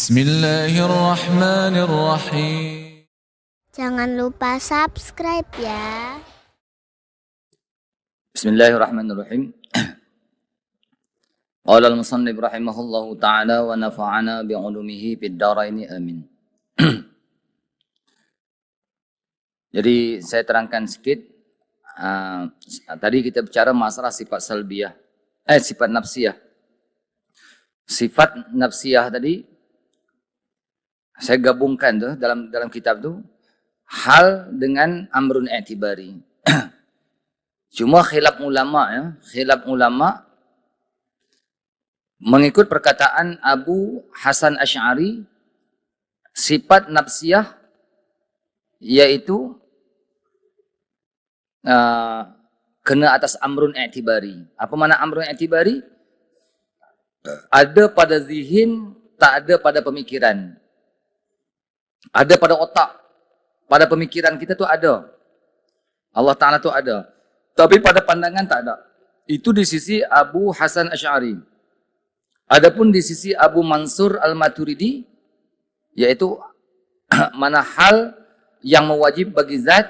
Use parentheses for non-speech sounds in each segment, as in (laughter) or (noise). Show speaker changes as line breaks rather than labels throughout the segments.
Bismillahirrahmanirrahim.
Jangan lupa subscribe ya.
Bismillahirrahmanirrahim. (clears throat) Qala al-musannif rahimahullahu taala wa nafa'ana bi 'ulumihi fid dharain amin. (clears throat) Jadi saya terangkan sedikit uh, tadi kita bicara masalah sifat salbiyah eh sifat nafsiyah. Sifat nafsiyah tadi saya gabungkan tuh dalam dalam kitab tuh hal dengan amrun i'tibari. (clears throat) Cuma khilaf ulama ya, khilaf ulama mengikut perkataan Abu Hasan Ash'ari sifat nafsiyah yaitu uh, kena atas amrun i'tibari. Apa mana amrun i'tibari? Ada pada zihin, tak ada pada pemikiran. Ada pada otak. Pada pemikiran kita tu ada. Allah Ta'ala tu ada. Tapi pada pandangan tak ada. Itu di sisi Abu Hasan Ash'ari. Adapun di sisi Abu Mansur Al-Maturidi, yaitu (clears throat) mana hal yang mewajib bagi zat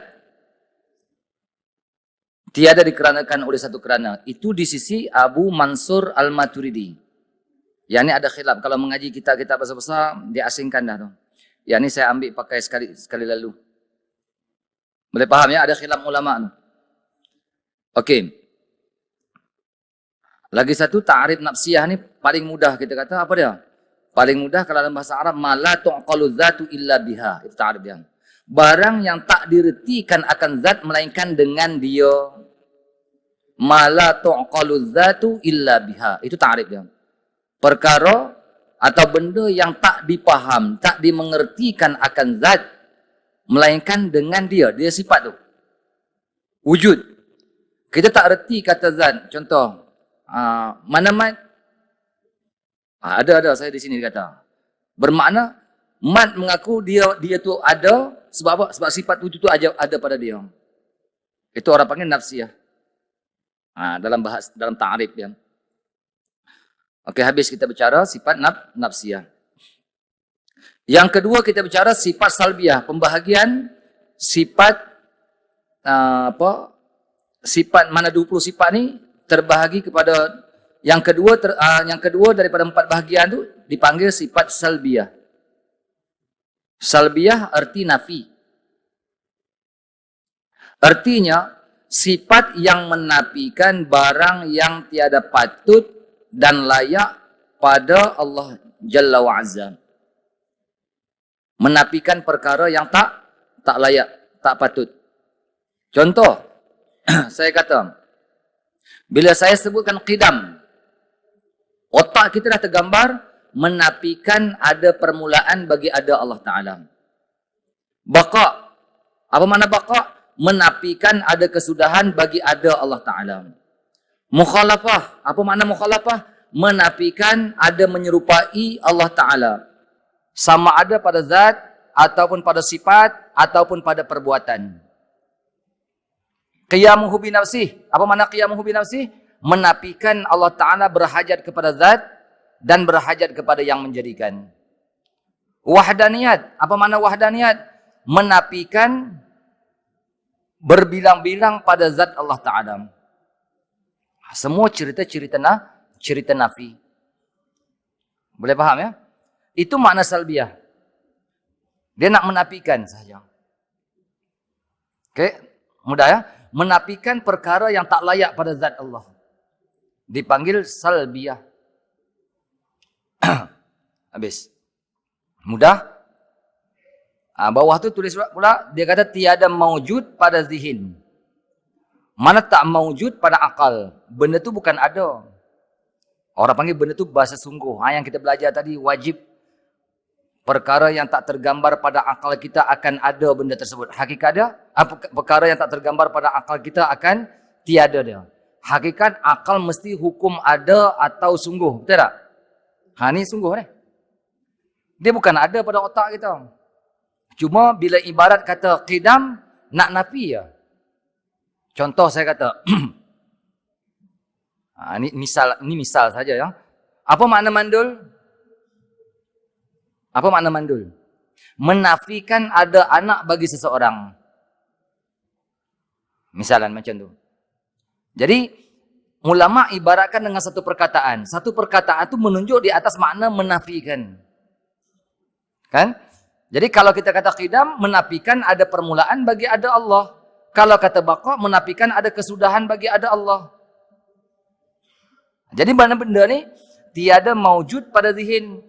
tiada dikeranakan oleh satu kerana. Itu di sisi Abu Mansur Al-Maturidi. Yang ini ada khilaf. Kalau mengaji kita kita besar-besar, diasingkan dah tu. Yang ini saya ambil pakai sekali sekali lalu. Boleh faham ya? Ada khilaf ulama tu. Okey. Lagi satu ta'rif nafsiyah ni paling mudah kita kata apa dia? Paling mudah kalau dalam bahasa Arab mala tuqalu dzatu illa biha. Itu ta'rif dia. Barang yang tak diretikan akan zat melainkan dengan dia. Mala tuqalu dzatu illa biha. Itu ta'rif dia. Perkara atau benda yang tak dipaham, tak dimengertikan akan zat melainkan dengan dia, dia sifat tu. Wujud. Kita tak reti kata zat. Contoh, uh, mana mat? Uh, ada ada saya di sini kata. Bermakna mat mengaku dia dia tu ada sebab apa? Sebab sifat wujud tu aja ada pada dia. Itu orang panggil nafsiyah. Uh, dalam bahas dalam ta'rif dia. Okey, habis kita bicara sifat naf nafsiyah. Yang kedua kita bicara sifat salbiah, pembahagian sifat uh, apa? Sifat mana 20 sifat ni terbahagi kepada yang kedua ter, uh, yang kedua daripada empat bahagian tu dipanggil sifat salbiah. Salbiah arti nafi. Artinya sifat yang menafikan barang yang tiada patut dan layak pada Allah Jalla wa Azza menafikan perkara yang tak tak layak, tak patut. Contoh, (clears throat) saya kata, bila saya sebutkan qidam, otak kita dah tergambar menafikan ada permulaan bagi ada Allah Ta'ala. Baqa, apa mana baqa? Menafikan ada kesudahan bagi ada Allah Ta'ala. Mukhalafah, apa makna mukhalafah? Menafikan ada menyerupai Allah Ta'ala sama ada pada zat ataupun pada sifat ataupun pada perbuatan. Qiyamuhu bi nafsih. Apa makna qiyamuhu bi nafsih? Menafikan Allah Taala berhajat kepada zat dan berhajat kepada yang menjadikan. Wahdaniyat. Apa makna wahdaniyat? Menafikan berbilang-bilang pada zat Allah Taala. Semua cerita-cerita nah, cerita nafi. Boleh faham ya? Itu makna salbiah. Dia nak menafikan saja. Okey, mudah ya? Menafikan perkara yang tak layak pada zat Allah. Dipanggil salbiah. (clears throat) Habis. Mudah? Ha, bawah tu tulis pula, dia kata tiada maujud pada zihin. Mana tak maujud pada akal. Benda tu bukan ada. Orang panggil benda tu bahasa sungguh. Ha, yang kita belajar tadi wajib perkara yang tak tergambar pada akal kita akan ada benda tersebut. Hakikat dia, apa perkara yang tak tergambar pada akal kita akan tiada dia. Hakikat akal mesti hukum ada atau sungguh. Betul tak? Ha ni sungguh ni. Dia bukan ada pada otak kita. Cuma bila ibarat kata qidam nak nafi ya. Contoh saya kata ha, (clears throat) ni misal ni misal saja ya. Apa makna mandul? Apa makna mandul? Menafikan ada anak bagi seseorang. Misalan macam tu. Jadi, ulama ibaratkan dengan satu perkataan. Satu perkataan itu menunjuk di atas makna menafikan. Kan? Jadi kalau kita kata qidam, menafikan ada permulaan bagi ada Allah. Kalau kata baqa, menafikan ada kesudahan bagi ada Allah. Jadi mana benda ni? Tiada maujud pada zihin.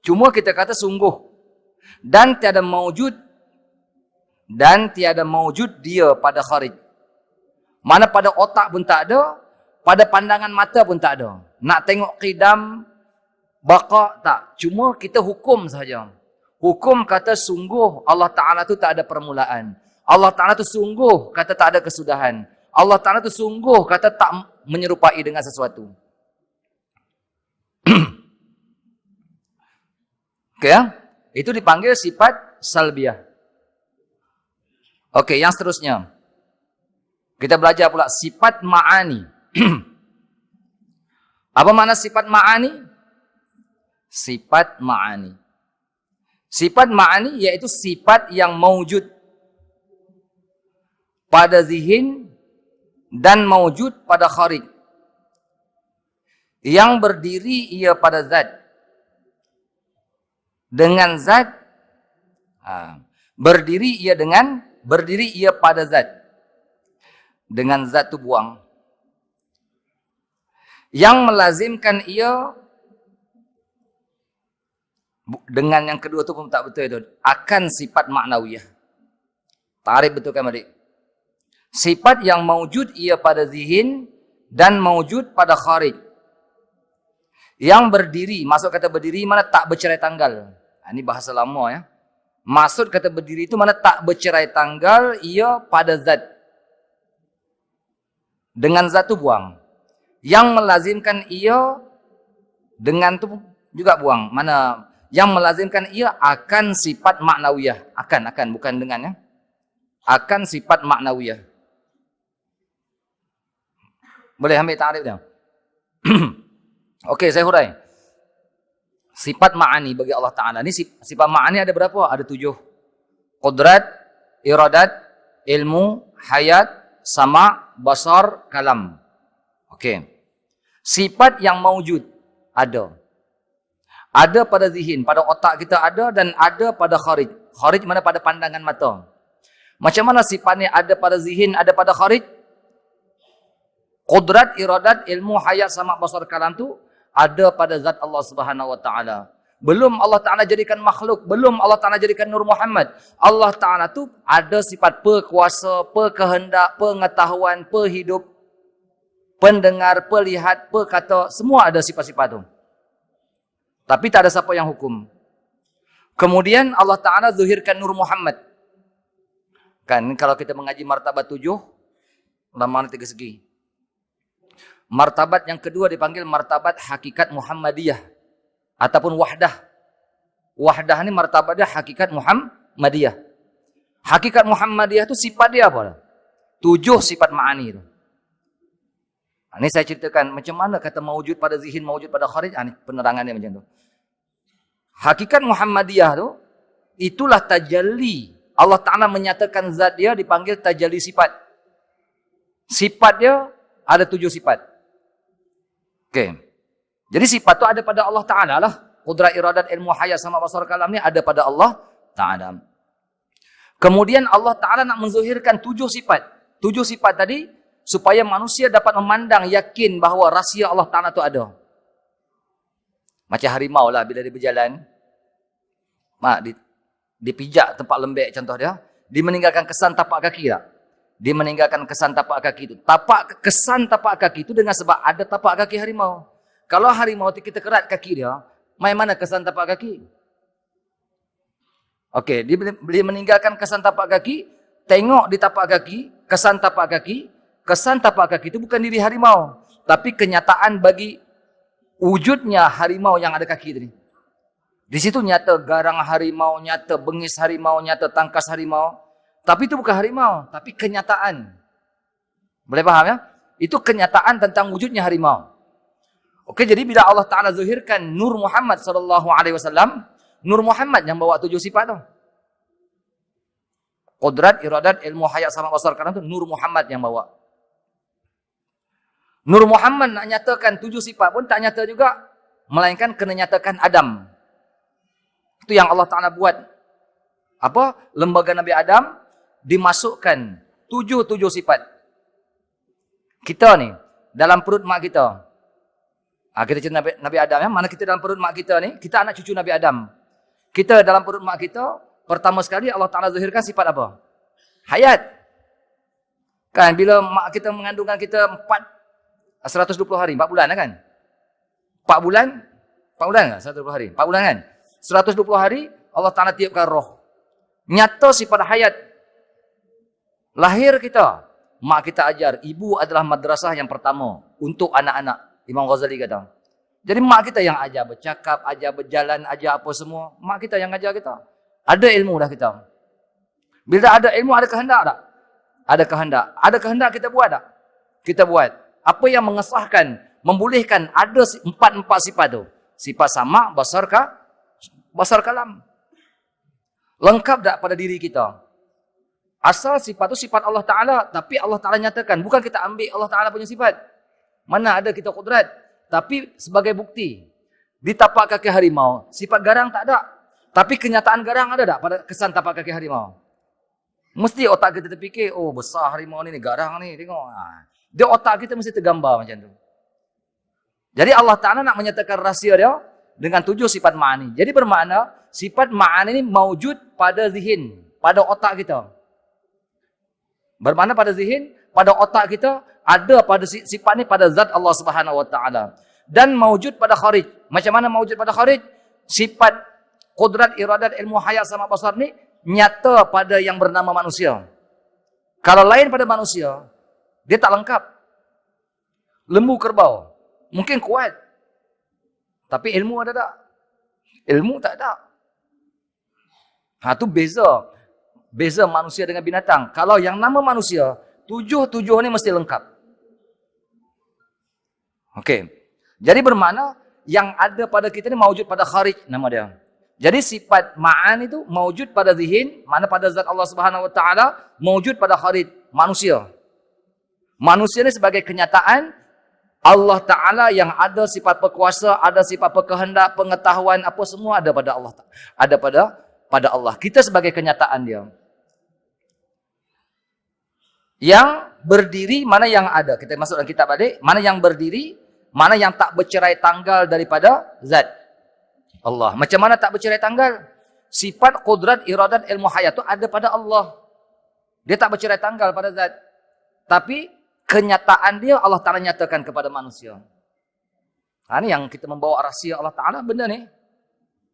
Cuma kita kata sungguh. Dan tiada maujud. Dan tiada maujud dia pada kharij. Mana pada otak pun tak ada. Pada pandangan mata pun tak ada. Nak tengok qidam, baqa tak. Cuma kita hukum sahaja. Hukum kata sungguh Allah Ta'ala tu tak ada permulaan. Allah Ta'ala tu sungguh kata tak ada kesudahan. Allah Ta'ala tu sungguh kata tak menyerupai dengan sesuatu. (clears throat) Okey ya? Itu dipanggil sifat salbiah. Okey, yang seterusnya. Kita belajar pula sifat ma'ani. (clears throat) Apa makna sifat ma'ani? Sifat ma'ani. Sifat ma'ani iaitu sifat yang mewujud pada zihin dan mewujud pada kharij. Yang berdiri ia pada zat. Dengan zat ha, berdiri ia dengan berdiri ia pada zat. Dengan zat tu buang. Yang melazimkan ia dengan yang kedua tu pun tak betul itu. Akan sifat maknawiyah. Tarif betul kan adik? Sifat yang mewujud ia pada zihin dan mewujud pada kharij. Yang berdiri, masuk kata berdiri mana tak bercerai tanggal. Ha, ini bahasa lama ya. Maksud kata berdiri itu mana tak bercerai tanggal ia pada zat. Dengan zat tu buang. Yang melazimkan ia dengan tu juga buang. Mana yang melazimkan ia akan sifat maknawiyah. Akan, akan. Bukan dengan ya. Akan sifat maknawiyah. Boleh ambil tarif dia? (clears throat) Okey, saya hurai. Sifat ma'ani bagi Allah Ta'ala. Ini sifat ma'ani ada berapa? Ada tujuh. Qudrat, iradat, ilmu, hayat, sama, basar, kalam. Okey. Sifat yang mewujud ada. Ada pada zihin, pada otak kita ada dan ada pada kharij. Kharij mana pada pandangan mata. Macam mana sifatnya ada pada zihin, ada pada kharij? Qudrat, iradat, ilmu, hayat, sama basar kalam tu ada pada zat Allah Subhanahu wa taala. Belum Allah Taala jadikan makhluk, belum Allah Taala jadikan Nur Muhammad. Allah Taala tu ada sifat perkuasa, perkehendak, pengetahuan, perhidup, pendengar, pelihat, perkata, semua ada sifat-sifat tu. Tapi tak ada siapa yang hukum. Kemudian Allah Ta'ala zuhirkan Nur Muhammad. Kan kalau kita mengaji martabat tujuh, lama tiga segi. Martabat yang kedua dipanggil martabat hakikat Muhammadiyah. Ataupun wahdah. Wahdah ni martabatnya hakikat Muhammadiyah. Hakikat Muhammadiyah tu sifat dia apa? Tujuh sifat ma'ani itu. Ini saya ceritakan macam mana kata mawujud pada zihin, mawujud pada kharij. Ini penerangannya macam tu. Hakikat Muhammadiyah tu, itulah tajalli. Allah Ta'ala menyatakan zat dia dipanggil tajalli sifat. Sifat dia ada tujuh sifat. Okey. Jadi sifat tu ada pada Allah Ta'ala lah. Qudrat iradat ilmu hayat sama basar kalam ni ada pada Allah Ta'ala. Kemudian Allah Ta'ala nak menzuhirkan tujuh sifat. Tujuh sifat tadi, supaya manusia dapat memandang yakin bahawa rahsia Allah Ta'ala tu ada. Macam harimau lah bila dia berjalan. Mak, di, dipijak tempat lembek contoh dia. Dia meninggalkan kesan tapak kaki tak? Dia meninggalkan kesan tapak kaki itu. Tapak kesan tapak kaki itu dengan sebab ada tapak kaki harimau. Kalau harimau itu kita kerat kaki dia, main mana kesan tapak kaki? Okey, dia, dia meninggalkan kesan tapak kaki, tengok di tapak kaki, kesan tapak kaki, kesan tapak kaki itu bukan diri harimau. Tapi kenyataan bagi wujudnya harimau yang ada kaki tadi. Di situ nyata garang harimau, nyata bengis harimau, nyata tangkas harimau. Tapi itu bukan harimau, tapi kenyataan. Boleh faham ya? Itu kenyataan tentang wujudnya harimau. Okey, jadi bila Allah Taala zuhirkan Nur Muhammad sallallahu alaihi wasallam, Nur Muhammad yang bawa tujuh sifat tu. Qudrat, iradat, ilmu, hayat, sama basar kalam tu Nur Muhammad yang bawa. Nur Muhammad nak nyatakan tujuh sifat pun tak nyata juga. Melainkan kena nyatakan Adam. Itu yang Allah Ta'ala buat. Apa? Lembaga Nabi Adam dimasukkan tujuh-tujuh sifat. Kita ni, dalam perut mak kita. Ha, kita cerita Nabi, Nabi Adam. Ya? Mana kita dalam perut mak kita ni, kita anak cucu Nabi Adam. Kita dalam perut mak kita, pertama sekali Allah Ta'ala zahirkan sifat apa? Hayat. Kan, bila mak kita mengandungkan kita empat 120 hari, 4 bulan kan? 4 bulan? 4 bulan kan? 120 hari. 4 bulan kan? 120 hari Allah Taala tiupkan roh. Nyata sifat hayat. Lahir kita, mak kita ajar, ibu adalah madrasah yang pertama untuk anak-anak. Imam Ghazali kata. Jadi mak kita yang ajar bercakap, ajar berjalan, ajar apa semua. Mak kita yang ajar kita. Ada ilmu dah kita. Bila ada ilmu, ada kehendak tak? Ada kehendak. Ada kehendak kita buat tak? Kita buat apa yang mengesahkan, membolehkan ada empat-empat sifat tu. Sifat sama, basar ka, basar kalam. Lengkap tak pada diri kita? Asal sifat tu sifat Allah Ta'ala. Tapi Allah Ta'ala nyatakan, bukan kita ambil Allah Ta'ala punya sifat. Mana ada kita kudrat. Tapi sebagai bukti. Di tapak kaki harimau, sifat garang tak ada. Tapi kenyataan garang ada tak pada kesan tapak kaki harimau? Mesti otak kita terfikir, oh besar harimau ni, garang ni, tengok. Ha. Dia otak kita mesti tergambar macam tu. Jadi Allah Ta'ala nak menyatakan rahsia dia dengan tujuh sifat ma'ani. Jadi bermakna sifat ma'ani ini maujud pada zihin, pada otak kita. Bermakna pada zihin, pada otak kita ada pada sifat ni pada zat Allah Subhanahu Wa Ta'ala. Dan maujud pada kharij. Macam mana maujud pada kharij? Sifat kudrat, iradat, ilmu hayat sama basar ni nyata pada yang bernama manusia. Kalau lain pada manusia, dia tak lengkap. Lembu kerbau. Mungkin kuat. Tapi ilmu ada tak? Ilmu tak ada. Ha tu beza. Beza manusia dengan binatang. Kalau yang nama manusia, tujuh-tujuh ni mesti lengkap. Okey. Jadi bermakna yang ada pada kita ni mawujud pada kharij nama dia. Jadi sifat ma'an itu mawujud pada zihin, mana pada zat Allah Subhanahu Wa Taala, mawujud pada kharij manusia. Manusia ni sebagai kenyataan Allah Ta'ala yang ada sifat berkuasa, ada sifat berkehendak, pengetahuan, apa semua ada pada Allah. Ada pada pada Allah. Kita sebagai kenyataan dia. Yang berdiri, mana yang ada. Kita masuk dalam kitab balik. Mana yang berdiri, mana yang tak bercerai tanggal daripada zat. Allah. Macam mana tak bercerai tanggal? Sifat, kudrat, iradat, ilmu hayat itu ada pada Allah. Dia tak bercerai tanggal pada zat. Tapi kenyataan dia Allah Ta'ala nyatakan kepada manusia. Ha, ini yang kita membawa rahsia Allah Ta'ala benda ni.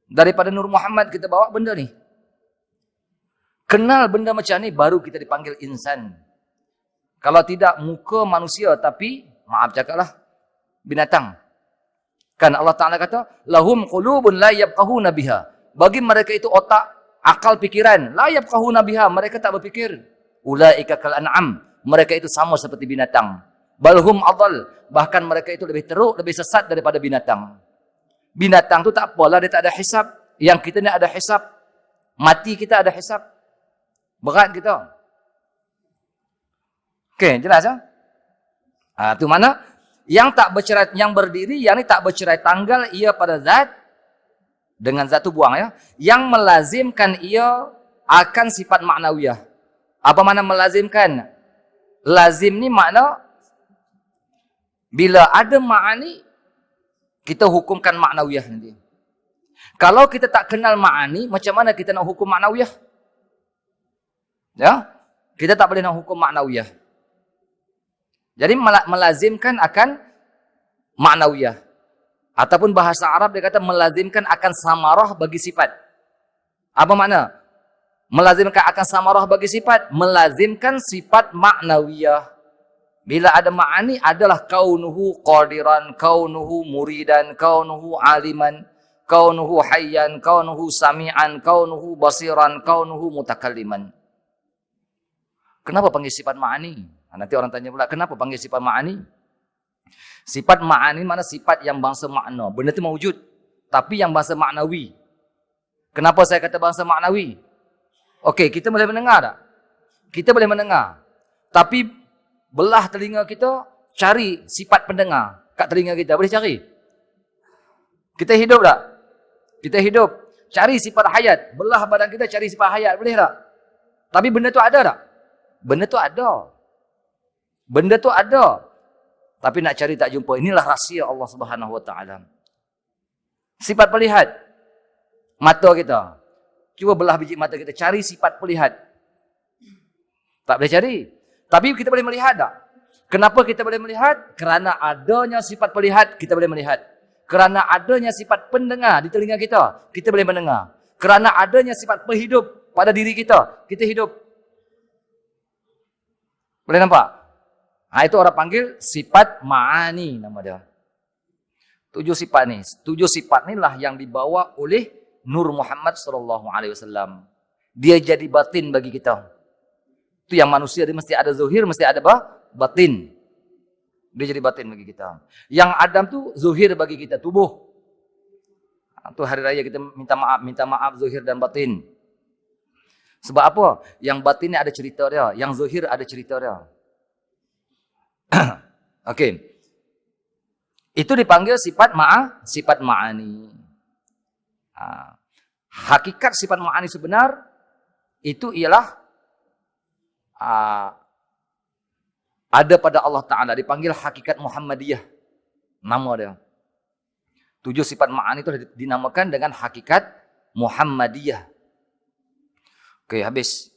Daripada Nur Muhammad kita bawa benda ni. Kenal benda macam ni baru kita dipanggil insan. Kalau tidak muka manusia tapi maaf cakaplah binatang. Kan Allah Ta'ala kata lahum qulubun la yabqahuna biha. Bagi mereka itu otak, akal, pikiran. La yabqahuna biha. Mereka tak berfikir. Ulaika kal an'am mereka itu sama seperti binatang. Balhum adal. Bahkan mereka itu lebih teruk, lebih sesat daripada binatang. Binatang tu tak apalah, dia tak ada hisap. Yang kita ni ada hisap. Mati kita ada hisap. Berat kita. Okey, jelas ya? Ha, tu mana? Yang tak bercerai, yang berdiri, yang ni tak bercerai tanggal, ia pada zat. Dengan zat tu buang ya. Yang melazimkan ia akan sifat maknawiyah. Apa mana melazimkan? lazim ni makna bila ada ma'ani kita hukumkan maknawiyah nanti. Kalau kita tak kenal ma'ani, macam mana kita nak hukum maknawiyah? Ya? Kita tak boleh nak hukum maknawiyah. Jadi melazimkan akan maknawiyah. Ataupun bahasa Arab dia kata melazimkan akan samarah bagi sifat. Apa makna? melazimkan akan samarah bagi sifat melazimkan sifat maknawiyah bila ada ma'ani adalah kaunuhu qadiran kaunuhu muridan kaunuhu aliman kaunuhu hayyan kaunuhu sami'an kaunuhu basiran kaunuhu mutakalliman kenapa panggil sifat ma'ani ha, nanti orang tanya pula kenapa panggil sifat ma'ani sifat ma'ani mana sifat yang bangsa makna benda itu mewujud tapi yang bangsa maknawi Kenapa saya kata bahasa maknawi? Okey, kita boleh mendengar tak? Kita boleh mendengar. Tapi belah telinga kita, cari sifat pendengar kat telinga kita. Boleh cari? Kita hidup tak? Kita hidup. Cari sifat hayat. Belah badan kita cari sifat hayat. Boleh tak? Tapi benda tu ada tak? Benda tu ada. Benda tu ada. Tapi nak cari tak jumpa. Inilah rahsia Allah Subhanahu Wa Taala. Sifat pelihat. Mata kita. Cuba belah biji mata kita. Cari sifat pelihat. Tak boleh cari. Tapi kita boleh melihat tak? Kenapa kita boleh melihat? Kerana adanya sifat pelihat, kita boleh melihat. Kerana adanya sifat pendengar di telinga kita, kita boleh mendengar. Kerana adanya sifat penghidup pada diri kita, kita hidup. Boleh nampak? Ha, itu orang panggil sifat ma'ani nama dia. Tujuh sifat ni. Tujuh sifat ni lah yang dibawa oleh Nur Muhammad sallallahu alaihi wasallam. Dia jadi batin bagi kita. Itu yang manusia dia mesti ada zuhir, mesti ada apa? Batin. Dia jadi batin bagi kita. Yang Adam tu zuhir bagi kita, tubuh. Itu ha, hari raya kita minta maaf, minta maaf zuhir dan batin. Sebab apa? Yang batin ni ada cerita dia, yang zuhir ada cerita dia. (coughs) Okey. Itu dipanggil sifat ma'a, sifat ma'ani. Ha. Hakikat sifat ma'ani sebenar itu ialah uh, ada pada Allah Ta'ala dipanggil hakikat Muhammadiyah. Nama dia. Tujuh sifat ma'ani itu dinamakan dengan hakikat Muhammadiyah. Okey, habis.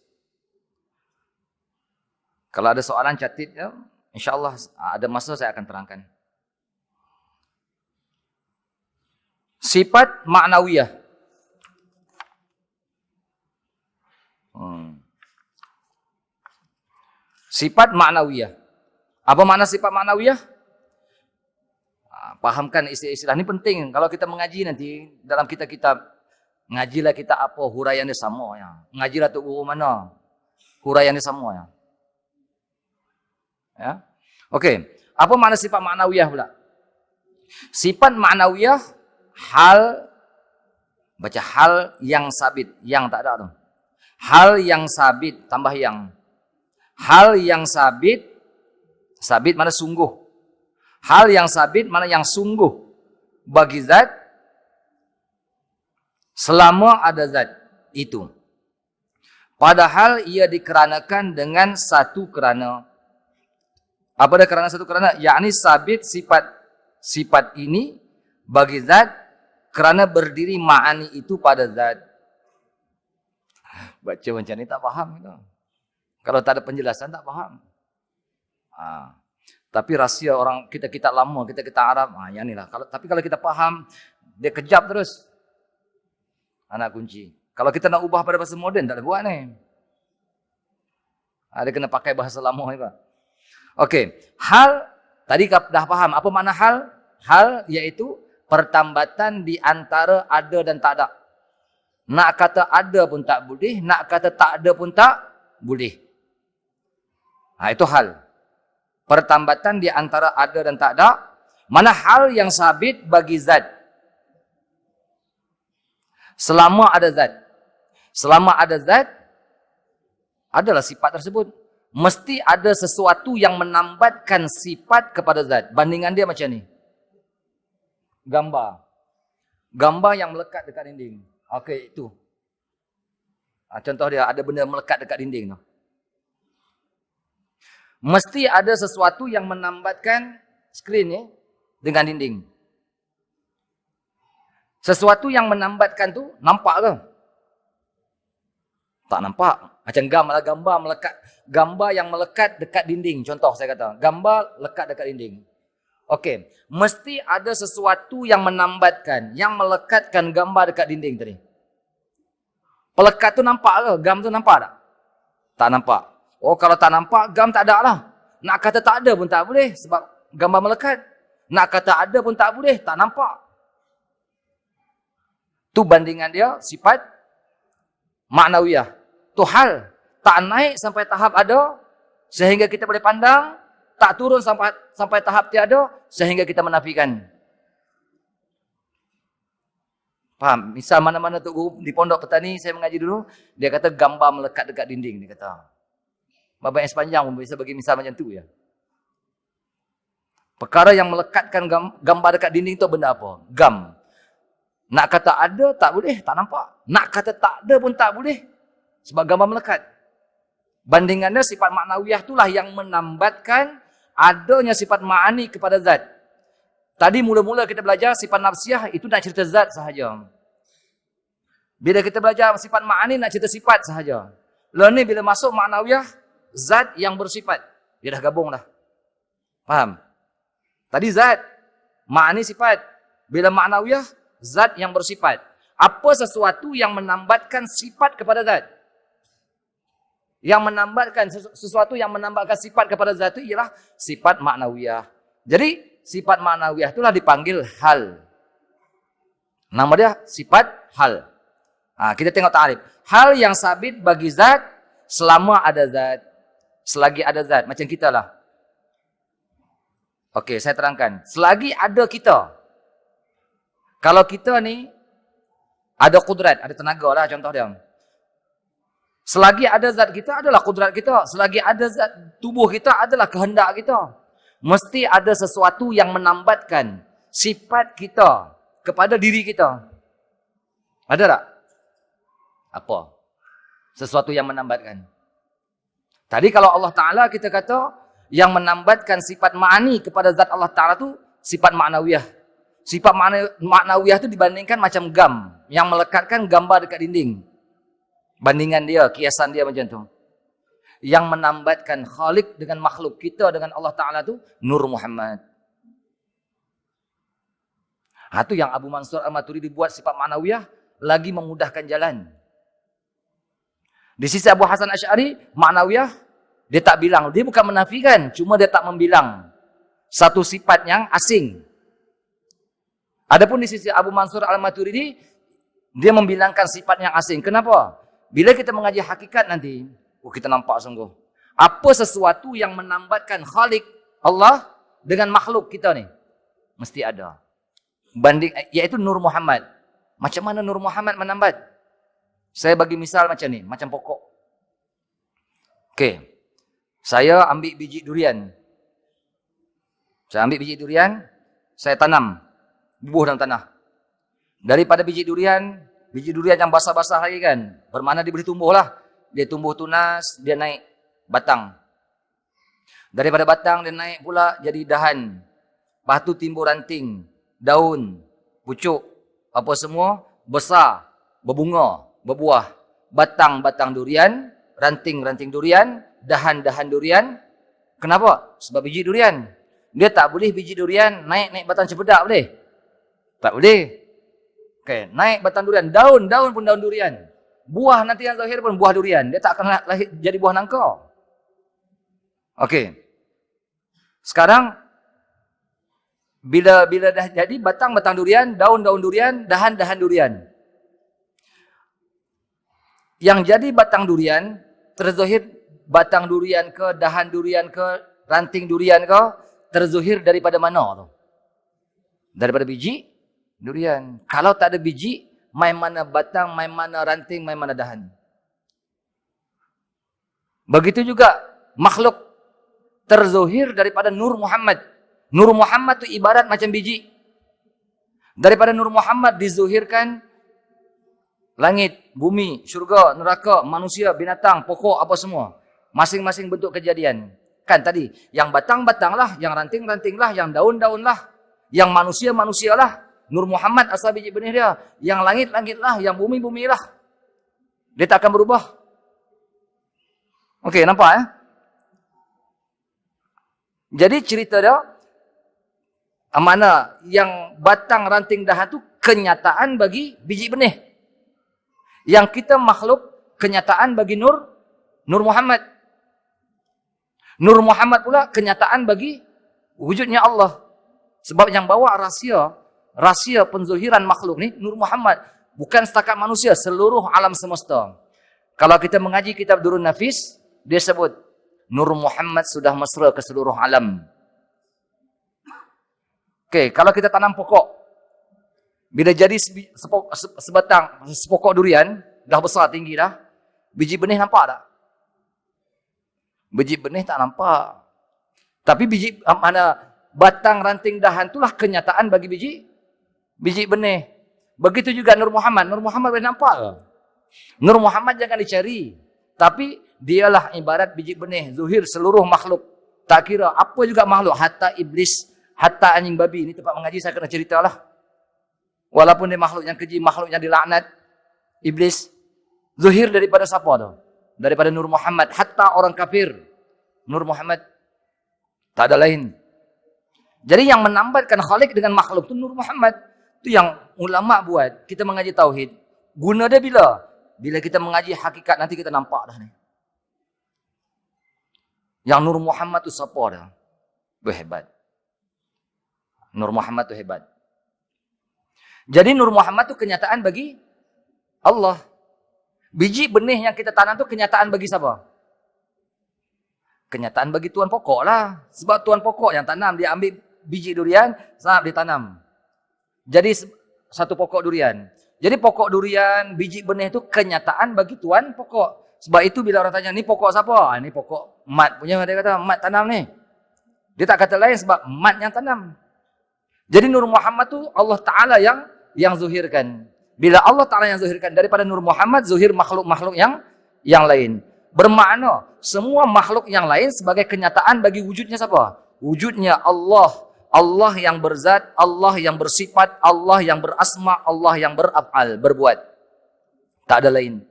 Kalau ada soalan catit, ya, insyaAllah ada masa saya akan terangkan. Sifat ma'nawiyah. Hmm. Sifat maknawiyah. Apa makna sifat maknawiyah? Ah, fahamkan istilah-istilah ini penting. Kalau kita mengaji nanti dalam kita kitab ngajilah kita apa huraiannya sama ya. Ngajilah tu guru mana? Huraiannya sama ya. Ya. Okey. Apa makna sifat maknawiyah pula? Sifat maknawiyah hal baca hal yang sabit, yang tak ada tu. Hal yang sabit tambah yang hal yang sabit sabit mana sungguh hal yang sabit mana yang sungguh bagi zat selama ada zat itu padahal ia dikeranakan dengan satu kerana apa kerana satu kerana yakni sabit sifat sifat ini bagi zat kerana berdiri ma'ani itu pada zat baca macam ni tak faham itu kalau tak ada penjelasan tak faham. Ha. Tapi rahsia orang kita kita lama, kita kita Arab, ha, yang inilah. Kalau tapi kalau kita faham, dia kejap terus. Anak kunci. Kalau kita nak ubah pada bahasa moden, tak ada buat ni. Ha, dia kena pakai bahasa lama ni pak. Okey, hal tadi dah faham apa makna hal? Hal iaitu pertambatan di antara ada dan tak ada. Nak kata ada pun tak boleh, nak kata tak ada pun tak boleh. Ha, itu hal. Pertambatan di antara ada dan tak ada. Mana hal yang sabit bagi zat. Selama ada zat. Selama ada zat, adalah sifat tersebut. Mesti ada sesuatu yang menambatkan sifat kepada zat. Bandingan dia macam ni. Gambar. Gambar yang melekat dekat dinding. Okey, itu. Ha, contoh dia, ada benda melekat dekat dinding tu mesti ada sesuatu yang menambatkan skrin ya dengan dinding. Sesuatu yang menambatkan tu nampak ke? Tak nampak. Macam gambar gambar melekat gambar yang melekat dekat dinding. Contoh saya kata, gambar lekat dekat dinding. Okey, mesti ada sesuatu yang menambatkan, yang melekatkan gambar dekat dinding tadi. Pelekat tu nampak ke? Gam tu nampak tak? Tak nampak. Oh kalau tak nampak, gam tak ada lah. Nak kata tak ada pun tak boleh sebab gambar melekat. Nak kata ada pun tak boleh, tak nampak. Tu bandingan dia sifat maknawiyah. Tu hal tak naik sampai tahap ada sehingga kita boleh pandang, tak turun sampai sampai tahap tiada sehingga kita menafikan. Faham? Misal mana-mana tu guru di pondok petani saya mengaji dulu, dia kata gambar melekat dekat dinding dia kata. Babak yang sepanjang pun bisa bagi misal macam tu ya. Perkara yang melekatkan gambar dekat dinding tu benda apa? Gam. Nak kata ada tak boleh, tak nampak. Nak kata tak ada pun tak boleh. Sebab gambar melekat. Bandingannya sifat maknawiyah itulah yang menambatkan adanya sifat ma'ani kepada zat. Tadi mula-mula kita belajar sifat nafsiyah itu nak cerita zat sahaja. Bila kita belajar sifat ma'ani nak cerita sifat sahaja. Lalu ni bila masuk maknawiyah, zat yang bersifat. Dia dah gabung dah. Faham? Tadi zat, ma'ani sifat. Bila maknawiyah, zat yang bersifat. Apa sesuatu yang menambatkan sifat kepada zat? Yang menambatkan sesuatu yang menambatkan sifat kepada zat itu ialah sifat maknawiyah. Jadi, sifat maknawiyah itulah dipanggil hal. Nama dia sifat hal. Ha, kita tengok tarif. Hal yang sabit bagi zat selama ada zat. Selagi ada zat. Macam kita lah. Okey, saya terangkan. Selagi ada kita. Kalau kita ni ada kudrat, ada tenaga lah contoh dia. Selagi ada zat kita adalah kudrat kita. Selagi ada zat tubuh kita adalah kehendak kita mesti ada sesuatu yang menambatkan sifat kita kepada diri kita. Ada tak? Apa? Sesuatu yang menambatkan. Tadi kalau Allah Ta'ala kita kata, yang menambatkan sifat ma'ani kepada zat Allah Ta'ala tu sifat maknawiyah. Sifat maknawiyah tu dibandingkan macam gam, yang melekatkan gambar dekat dinding. Bandingan dia, kiasan dia macam tu yang menambatkan khalik dengan makhluk kita dengan Allah Ta'ala tu Nur Muhammad. Ha, itu yang Abu Mansur Al-Maturidi buat sifat ma'nawiyah lagi memudahkan jalan. Di sisi Abu Hasan Ash'ari, ma'nawiyah dia tak bilang. Dia bukan menafikan, cuma dia tak membilang. Satu sifat yang asing. Adapun di sisi Abu Mansur Al-Maturidi, dia membilangkan sifat yang asing. Kenapa? Bila kita mengaji hakikat nanti, Oh kita nampak sungguh. Apa sesuatu yang menambatkan khalik Allah dengan makhluk kita ni? Mesti ada. Banding, iaitu Nur Muhammad. Macam mana Nur Muhammad menambat? Saya bagi misal macam ni. Macam pokok. Okey. Saya ambil biji durian. Saya ambil biji durian. Saya tanam. Bubuh dalam tanah. Daripada biji durian, biji durian yang basah-basah lagi kan. Bermakna dia boleh tumbuh lah dia tumbuh tunas, dia naik batang. Daripada batang dia naik pula jadi dahan. Lepas tu timbul ranting, daun, pucuk, apa semua besar, berbunga, berbuah. Batang-batang durian, ranting-ranting durian, dahan-dahan durian. Kenapa? Sebab biji durian. Dia tak boleh biji durian naik-naik batang cepedak boleh? Tak boleh. Okay. Naik batang durian, daun-daun pun daun durian. Buah nanti yang zahir pun buah durian. Dia tak akan lahir jadi buah nangka. Okey. Sekarang bila bila dah jadi batang-batang durian, daun-daun durian, dahan-dahan durian. Yang jadi batang durian terzuhir batang durian ke, dahan durian ke, ranting durian ke, terzuhir daripada mana tu? Daripada biji durian. Kalau tak ada biji, main mana batang, main mana ranting, main mana dahan. Begitu juga makhluk terzohir daripada Nur Muhammad. Nur Muhammad itu ibarat macam biji. Daripada Nur Muhammad dizuhirkan langit, bumi, syurga, neraka, manusia, binatang, pokok, apa semua. Masing-masing bentuk kejadian. Kan tadi, yang batang-batang lah, yang ranting-ranting lah, yang daun-daun lah, yang manusia-manusia lah, Nur Muhammad asal biji benih dia. Yang langit-langit lah, yang bumi-bumi lah. Dia tak akan berubah. Okey, nampak ya? Jadi cerita dia, mana yang batang ranting dahan tu kenyataan bagi biji benih. Yang kita makhluk kenyataan bagi Nur Nur Muhammad. Nur Muhammad pula kenyataan bagi wujudnya Allah. Sebab yang bawa rahsia rahsia penzuhiran makhluk ni Nur Muhammad bukan setakat manusia seluruh alam semesta kalau kita mengaji kitab Durun Nafis dia sebut Nur Muhammad sudah mesra ke seluruh alam Okey, kalau kita tanam pokok Bila jadi sebatang, sepokok durian, dah besar tinggi dah, biji benih nampak tak? Biji benih tak nampak. Tapi biji mana batang ranting dahan itulah kenyataan bagi biji biji benih. Begitu juga Nur Muhammad. Nur Muhammad boleh nampak ke? Nur Muhammad jangan dicari. Tapi dialah ibarat biji benih. Zuhir seluruh makhluk. Tak kira apa juga makhluk. Hatta iblis, hatta anjing babi. Ini tempat mengaji saya kena cerita lah. Walaupun dia makhluk yang keji, makhluk yang dilaknat. Iblis. Zuhir daripada siapa tu? Daripada Nur Muhammad. Hatta orang kafir. Nur Muhammad. Tak ada lain. Jadi yang menambatkan khalik dengan makhluk tu Nur Muhammad. Itu yang ulama buat. Kita mengaji tauhid. Guna dia bila? Bila kita mengaji hakikat nanti kita nampak dah ni. Yang Nur Muhammad tu siapa dah? Berhebat. Nur Muhammad tu hebat. Jadi Nur Muhammad tu kenyataan bagi Allah. Biji benih yang kita tanam tu kenyataan bagi siapa? Kenyataan bagi tuan pokok lah. Sebab tuan pokok yang tanam, dia ambil biji durian, sahab dia tanam. Jadi satu pokok durian. Jadi pokok durian, biji benih tu kenyataan bagi tuan pokok. Sebab itu bila orang tanya, ni pokok siapa? Ah, Ni pokok mat punya. Dia kata, mat tanam ni. Dia tak kata lain sebab mat yang tanam. Jadi Nur Muhammad tu Allah Ta'ala yang yang zuhirkan. Bila Allah Ta'ala yang zuhirkan daripada Nur Muhammad, zuhir makhluk-makhluk yang yang lain. Bermakna semua makhluk yang lain sebagai kenyataan bagi wujudnya siapa? Wujudnya Allah. Allah yang berzat, Allah yang bersifat, Allah yang berasma, Allah yang beraf'al, berbuat. Tak ada lain.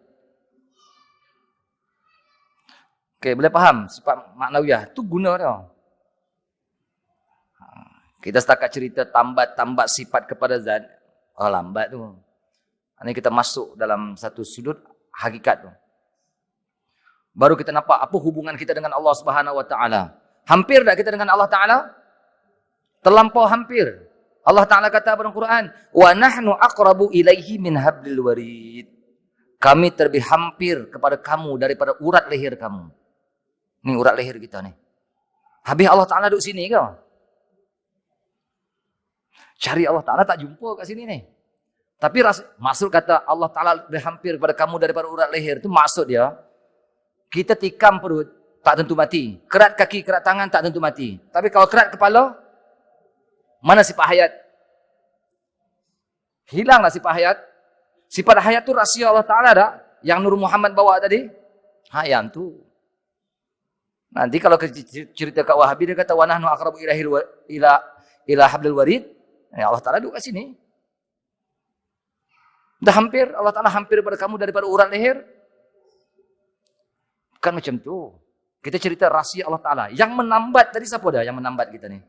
Okey, boleh faham sifat maknawiyah. Tu guna dia. Kita setakat cerita tambat-tambat sifat kepada zat. Oh lambat tu. Ini kita masuk dalam satu sudut hakikat tu. Baru kita nampak apa hubungan kita dengan Allah Subhanahu Wa Taala. Hampir tak kita dengan Allah Taala? Terlampau hampir. Allah Taala kata dalam Quran, "Wa nahnu aqrabu ilaihi min hablil warid." Kami terlebih hampir kepada kamu daripada urat leher kamu. Ni urat leher kita ni. Habis Allah Taala duduk sini ke? Cari Allah Ta'ala tak jumpa kat sini ni. Tapi ras, maksud kata Allah Ta'ala lebih hampir kepada kamu daripada urat leher. Itu maksud dia. Kita tikam perut, tak tentu mati. Kerat kaki, kerat tangan, tak tentu mati. Tapi kalau kerat kepala, mana sifat hayat? Hilanglah sifat hayat. Sifat hayat itu rahsia Allah Ta'ala dah. Yang Nur Muhammad bawa tadi. Hayat tu. Nanti kalau cerita ke Wahabi, dia kata, Wanahnu akrabu ilahil wa, ila, ila hablil warid. Ya Allah Ta'ala duduk kat sini. Dah hampir, Allah Ta'ala hampir pada kamu daripada urat leher. Bukan macam tu. Kita cerita rahsia Allah Ta'ala. Yang menambat tadi siapa dah yang menambat kita ni?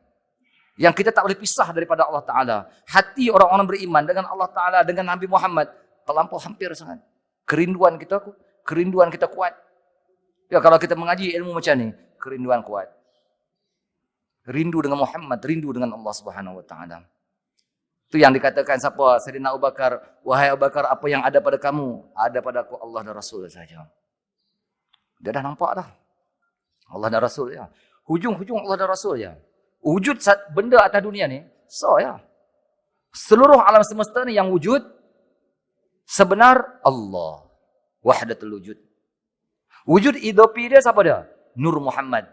Yang kita tak boleh pisah daripada Allah Ta'ala. Hati orang-orang beriman dengan Allah Ta'ala, dengan Nabi Muhammad. Terlampau hampir sangat. Kerinduan kita, kerinduan kita kuat. Ya kalau kita mengaji ilmu macam ni, kerinduan kuat. Rindu dengan Muhammad, rindu dengan Allah Subhanahu Wa Taala. Itu yang dikatakan siapa? Sayyidina Abu Bakar. Wahai Abu Bakar, apa yang ada pada kamu? Ada pada aku Allah dan Rasul saja. Dia dah nampak dah. Allah dan Rasul ya. Hujung-hujung Allah dan Rasul ya. Wujud benda atas dunia ni, so ya. Seluruh alam semesta ni yang wujud, sebenar Allah. Wahdatul wujud. Wujud idopi dia siapa dia? Nur Muhammad.